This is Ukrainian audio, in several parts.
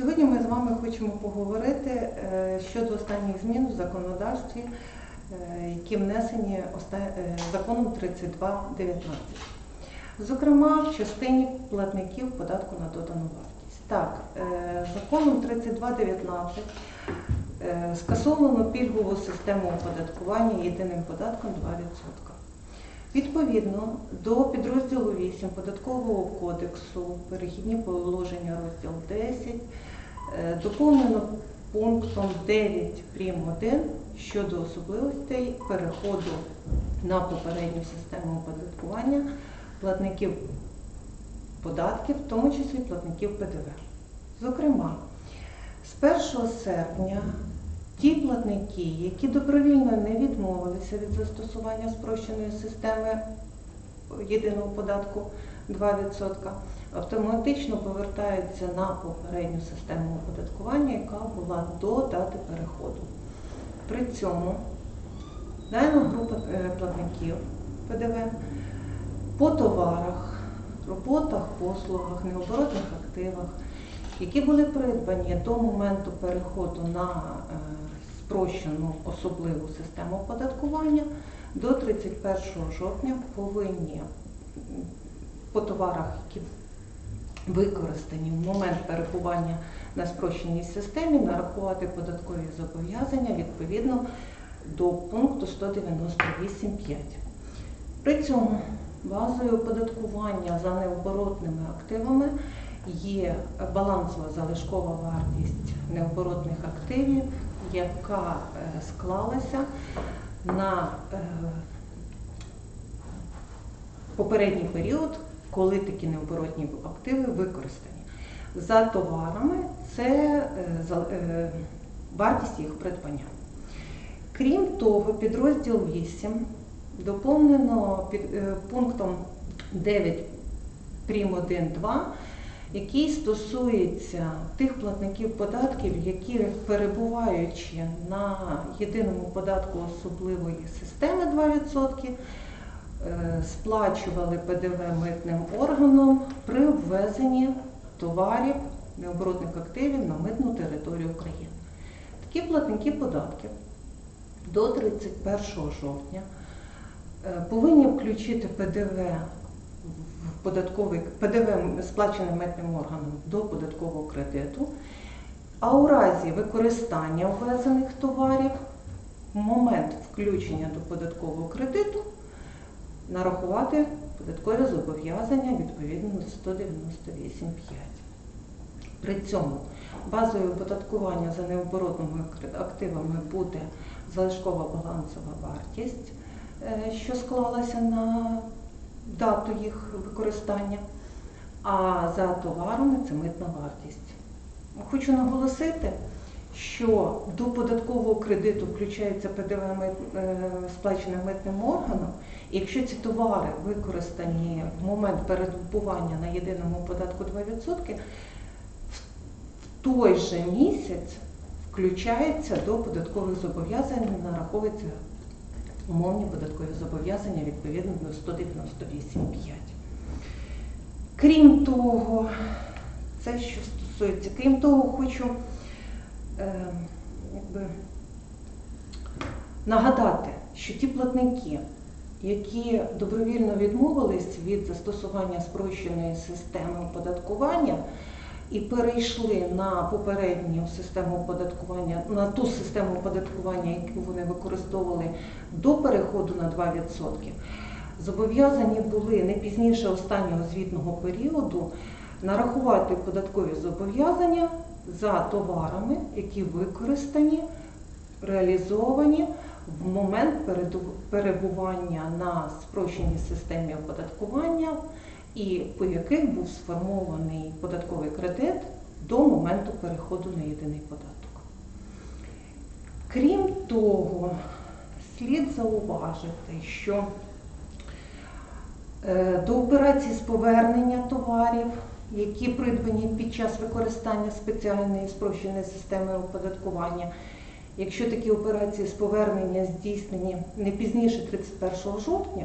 Сьогодні ми з вами хочемо поговорити е, щодо останніх змін в законодавстві, е, які внесені е, законом 3219. Зокрема, в частині платників податку на додану вартість. Так, законом 3219 е, скасовано пільгову систему оподаткування єдиним податком 2%. Відповідно до підрозділу 8 Податкового кодексу, перехідні положення розділ 10, е, доповнено пунктом 9 прим. 1 щодо особливостей переходу на попередню систему оподаткування платників податків, в тому числі платників ПДВ. Зокрема, з 1 серпня ті платники, які добровільно не відмовилися від застосування спрощеної системи єдиного податку 2%, автоматично повертаються на попередню систему оподаткування, яка була до дати переходу. При цьому дана група е, платників ПДВ по товарах, роботах, послугах, необоротних активах, які були придбані до моменту переходу на е, спрощену особливу систему оподаткування, до 31 жовтня повинні по товарах, які використані в момент перебування на спрощеній системі, нарахувати податкові зобов'язання відповідно до пункту 198.5. При цьому базою оподаткування за необоротними активами є балансова залишкова вартість необоротних активів, яка е, склалася на е, попередній період, коли такі необоротні активи використані. За товарами це е, е, вартість їх придбання. Крім того, підрозділ 8 доповнено під, е, пунктом 9 прим. 1.2, який стосується тих платників податків, які перебуваючи на єдиному податку особливої системи 2%, е, сплачували ПДВ митним органом при ввезенні товарів необоротних активів на митну територію України. Такі платники податків до 31 жовтня е, повинні включити ПДВ в податковий ПДВ сплачене митним органом до податкового кредиту, а у разі використання ввезених товарів в момент включення до податкового кредиту нарахувати податкові зобов'язання відповідно до 198.5. При цьому базою оподаткування за необоротними активами буде залишкова балансова вартість, е, що склалася на дату їх використання, а за товарами це митна вартість. Хочу наголосити, що до податкового кредиту включається ПДВ е, сплачене митним органом. І якщо ці товари використані в момент передбування на єдиному податку 2%, в той же місяць включається до податкових зобов'язань, нараховуються умовні податкові зобов'язання відповідно до 198.5. Крім того, це що стосується, крім того, хочу якби, нагадати, що ті платники, які добровільно відмовились від застосування спрощеної системи оподаткування і перейшли на попередню систему оподаткування, на ту систему оподаткування, яку вони використовували до переходу на 2%, зобов'язані були не пізніше останнього звітного періоду нарахувати податкові зобов'язання за товарами, які використані, реалізовані в момент перебування на спрощеній системі оподаткування і по яких був сформований податковий кредит до моменту переходу на єдиний податок. Крім того, слід зауважити, що е, до операцій з повернення товарів, які придбані під час використання спеціальної спрощеної системи оподаткування, якщо такі операції з повернення здійснені не пізніше 31 жовтня,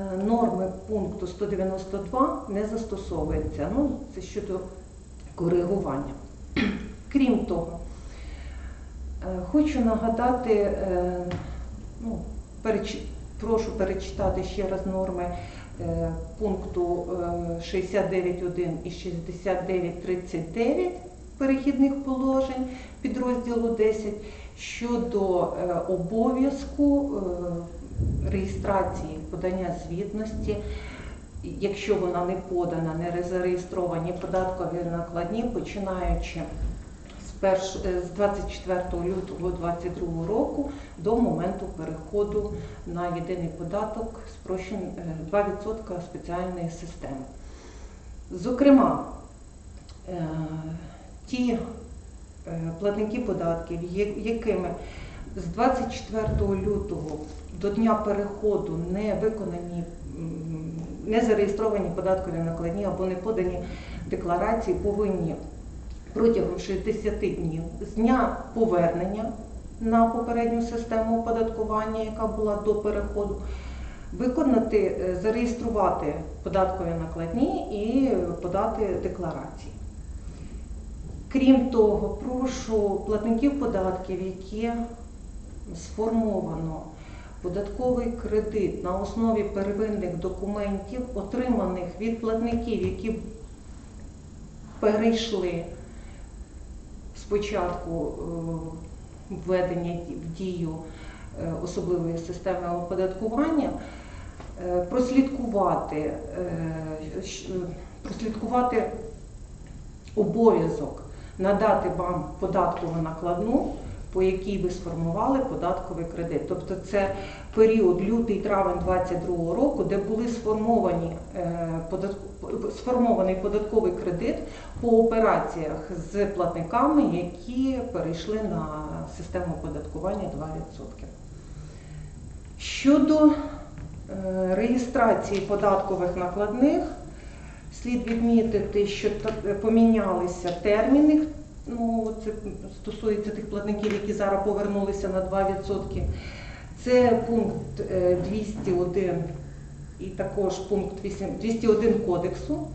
е, норми пункту 192 не застосовуються. Ну, це щодо коригування. Крім того, е, хочу нагадати, е, ну, переч- прошу перечитати ще раз норми пункту е, 69.1 і 69.39 перехідних положень підрозділу 10 щодо е, обов'язку е, реєстрації подання звітності, якщо вона не подана, не зареєстровані податкові накладні, починаючи з, перш, е, з 24 лютого 2022 року до моменту переходу на єдиний податок спрощен е, 2% спеціальної системи. Зокрема, е, ті платники податків, якими з 24 лютого до дня переходу не виконані, не зареєстровані податкові накладні або не подані декларації, повинні протягом 60 днів з дня повернення на попередню систему оподаткування, яка була до переходу, виконати, е, зареєструвати податкові накладні і подати декларації. Крім того, прошу платників податків, які сформовано податковий кредит на основі первинних документів, отриманих від платників, які перейшли спочатку е, введення в дію е, особливої системи оподаткування, е, прослідкувати, прослідкувати обов'язок надати вам податкову накладну, по якій ви сформували податковий кредит. Тобто це період лютий-травень 2022 року, де були сформовані е, сформований податковий кредит по операціях з платниками, які перейшли на систему оподаткування 2%. Щодо е, реєстрації податкових накладних, слід відмітити, що помінялися терміни. Ну, це стосується тих платників, які зараз повернулися на 2%. Це пункт е, 201 і також пункт 8 201 кодексу.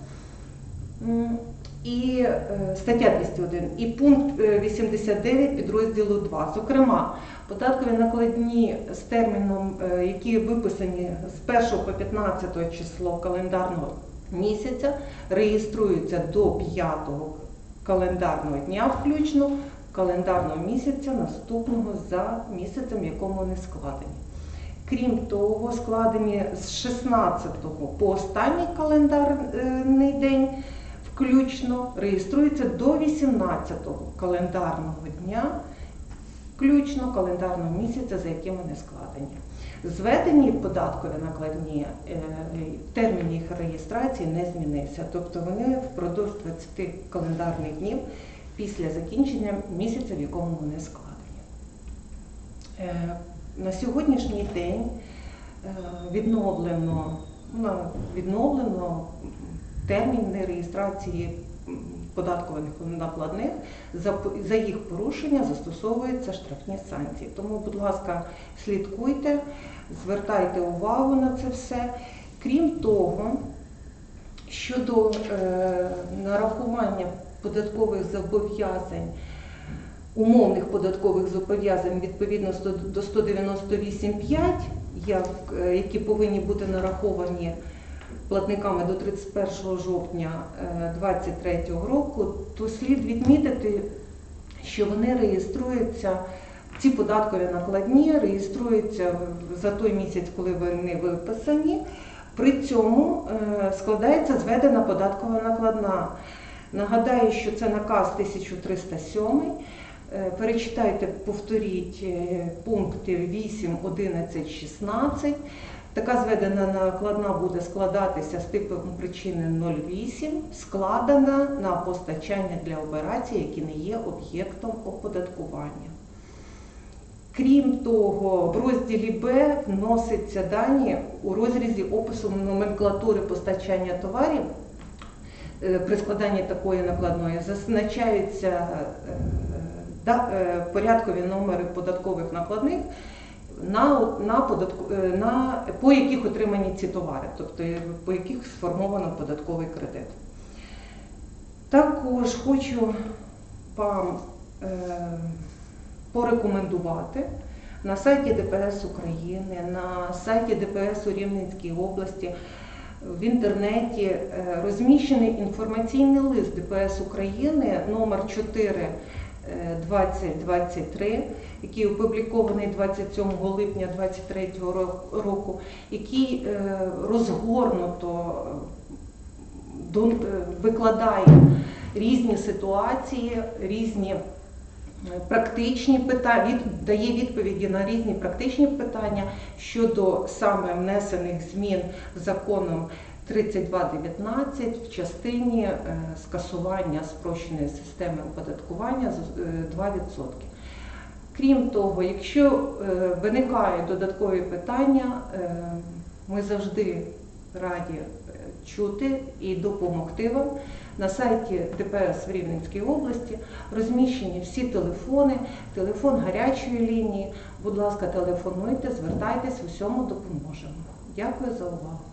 І е, стаття 201 і пункт е, 89 підрозділу 2. Зокрема, податкові накладні з терміном, е, які виписані з 1 по 15 число календарного місяця, реєструються до 5 календарного дня включно календарного місяця наступного за місяцем, в якому вони складені. Крім того, складені з 16 по останній календарний день включно реєструються до 18 календарного дня, включно календарного місяця, за яким вони складені. Зведені податкові накладні е, термін їх реєстрації не змінився, тобто вони впродовж 20 календарних днів після закінчення місяця, в якому вони складені. Е, На сьогоднішній день е, відновлено, ну, відновлено терміни реєстрації м, податкових накладних. За, за їх порушення застосовуються штрафні санкції. Тому, будь ласка, слідкуйте, звертайте увагу на це все. Крім того, щодо е, нарахування податкових зобов'язань, умовних податкових зобов'язань відповідно до 198.5, е, які повинні бути нараховані платниками до 31 жовтня 2023 року, то слід відмітити, що вони реєструються, ці податкові накладні реєструються за той місяць, коли вони виписані. При цьому е, складається зведена податкова накладна. Нагадаю, що це наказ 1307. Е, Перечитайте, повторіть е, пункти 8, 11, 16. Така зведена накладна буде складатися з типом причини 08, складена на постачання для операцій, які не є об'єктом оподаткування. Крім того, в розділі Б вносяться дані у розрізі опису номенклатури постачання товарів. Е, При складанні такої накладної зазначаються е, е, порядкові номери податкових накладних, на, на, податку, е, на, по яких отримані ці товари, тобто е, по яких сформовано податковий кредит. Також хочу вам е, порекомендувати на сайті ДПС України, на сайті ДПС у Рівненській області, в інтернеті е, розміщений інформаційний лист ДПС України номер 4 е, 2023, який опублікований 27 липня 2023 року, який е, розгорнуто е, е, викладає різні ситуації, різні практичні питання, дає відповіді на різні практичні питання щодо саме внесених змін законом 3219 в частині е, скасування спрощеної системи оподаткування з е, 2%. Крім того, якщо е, виникають додаткові питання, ми завжди раді чути і допомогти вам. На сайті ДПС в Рівненській області розміщені всі телефони, телефон гарячої лінії. Будь ласка, телефонуйте, звертайтесь, усьому допоможемо. Дякую за увагу.